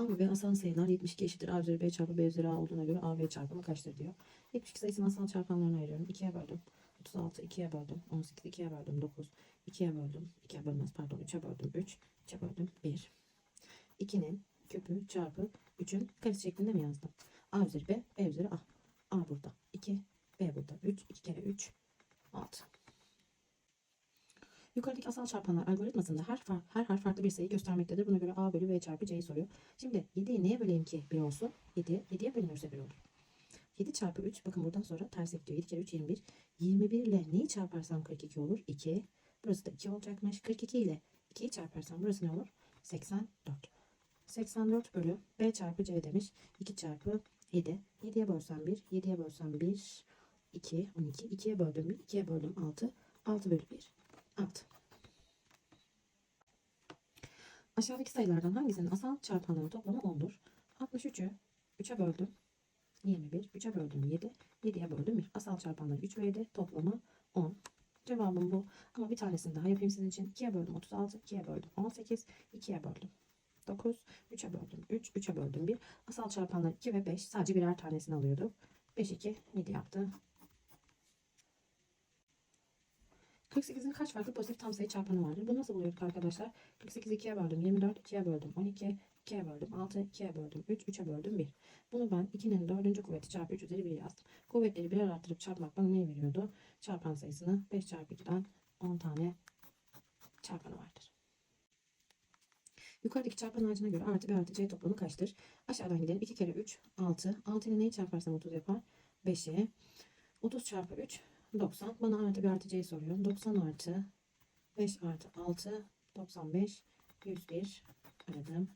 A ve asal sayılar 72 eşittir. A üzeri B çarpı B üzeri A olduğuna göre A ve çarpımı kaçtır diyor. 72 sayısını asal çarpanlarına ayırıyorum. 2'ye böldüm. 36 2'ye böldüm. 18 2'ye böldüm. 9 2'ye böldüm. 2'ye bölmez pardon 3'e böldüm. 3 3'e böldüm. 1. 2'nin küpü çarpı 3'ün karesi şeklinde mi yazdım? A üzeri B, B üzeri A. A burada. 2, B burada. 3, 2 kere 3, 6. Yukarıdaki asal çarpanlar algoritmasında her, her harf farklı bir sayı göstermektedir. Buna göre A bölü B çarpı C'yi soruyor. Şimdi 7'yi neye böleyim ki 1 olsun? 7, 7'ye bölünürse 1 olur. 7 çarpı 3, bakın buradan sonra ters gidiyor. 7 kere 3, 21. 21 ile neyi çarparsam 42 olur? 2. Burası da 2 olacakmış. 42 ile 2'yi çarparsam burası ne olur? 84. 84 bölü B çarpı C demiş. 2 çarpı 7. 7'ye bölsem 1. 7'ye bölsem 1. 2. 12. 2'ye böldüm 1. 2'ye böldüm 6. 6 bölü 1. 6. Aşağıdaki sayılardan hangisinin asal çarpanların toplamı 10'dur? 63'ü 3'e böldüm. 21. 3'e böldüm 7. 7'ye böldüm 1. Asal çarpanları 3 ve 7. Toplamı 10. Cevabım bu. Ama bir tanesini daha yapayım sizin için. 2'ye böldüm 36. 2'ye böldüm 18. 2'ye böldüm 9. 3'e böldüm 3. 3'e böldüm 1. Asal çarpanlar 2 ve 5. Sadece birer tanesini alıyorduk. 5, 2, 7 yaptı. 48'in kaç farklı pozitif tam sayı çarpanı vardır? Bu nasıl buluyorduk arkadaşlar? 48 2'ye böldüm 24, 2'ye böldüm 12, 2'ye böldüm 6, 2'ye böldüm 3, 3'e böldüm 1. Bunu ben 2'nin 4. kuvveti çarpı 3 üzeri 1 yazdım. Kuvvetleri birer arttırıp çarpmak bana ne veriyordu? Çarpan sayısını 5 çarpı 2'den 10 tane çarpanı vardır. Yukarıdaki çarpan ağacına göre artı B artı C toplamı kaçtır? Aşağıdan gidelim. 2 kere 3 6. 6 ile neyi çarparsam 30 yapar? 5'e. 30 çarpı 3 90. Bana artı bir artı C'yi soruyor. 90 artı 5 artı 6 95 101 aradım.